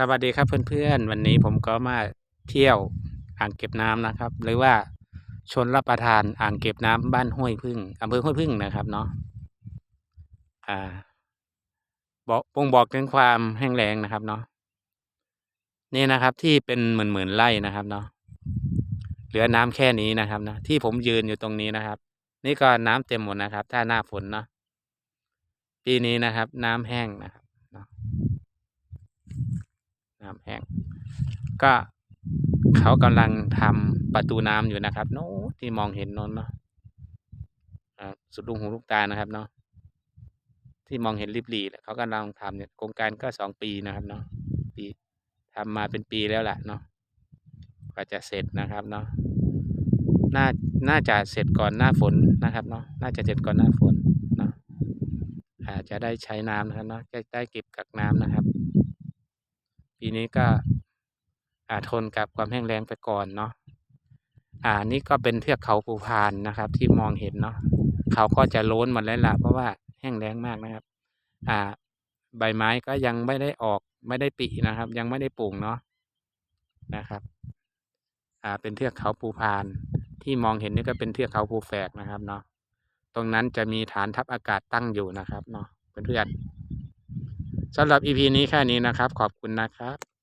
สวัสดีครับเพื่อนๆ วันนี้ผมก็มาเที่ยวอ่างเก็บน้ำนะครับ หรือว่าชนรับประทานอ่างเก็บน้ำบ้านห้วยพึ่งอำเภอห้วยพึ่งนะครับเนาะอ่าบอกบ่งบอกถึงความแห้งแล้งนะครับเนาะนี่นะครับที่เป็นหมื่นๆไร่นะครับเนาะเหลือน้ำแค่นี้นะครับนะที่ผมยืนอยู่ตรงนี้นะครับ นี่ก็น้ำเต็มหมดนะครับ ถ้าหน้าฝนเนาะปีนี้นะครับ น้ำแห้งนะครับ น้ำแห้งก็เขากำลังทำประตูน้ำอยู่นะครับโน้ที่มองเห็นนนเนาะสุดลูกหูลูกตานะครับเนาะที่มองเห็นริบหรี่เขากำลังทำเนี่ยโครงการก็สองปีนะครับเนาะปีทำมาเป็นปีแล้วแหละเนาะกว่าจะเสร็จนะครับเนาะน่าน่าจะเสร็จก่อนหน้าฝนนะครับเนาะน่าจะเสร็จก่อนหน้าฝนเนาะอาจจะได้ใช้น้ำนะครับเนาะจะได้เก็บกักน้ำนะครับ ปีนี้ก็อาทนกับความแห้งแล้งไปก่อนเนาะอ่านี่ก็เป็นเทือกเขาภูพานนะครับ ที่มองเห็นเนาะเขาก็จะโล้นหมดแล้วล่ะเพราะว่าแห้งแล้งมากนะครับ อ่า ใบไม้ก็ยังไม่ได้ออกไม่ได้ปีนะครับ ยังไม่ได้ปลูกเนาะนะครับ อ่าเป็นเทือกเขาภูพาน ที่มองเห็นนี่ก็เป็นเทือกเขาภูแฝกนะครับเนาะตรงนั้นจะมีฐานทัพอากาศตั้งอยู่นะครับเนาะเพื่อนๆ สำหรับ EP นี้แค่นี้นะครับ ขอบคุณนะครับ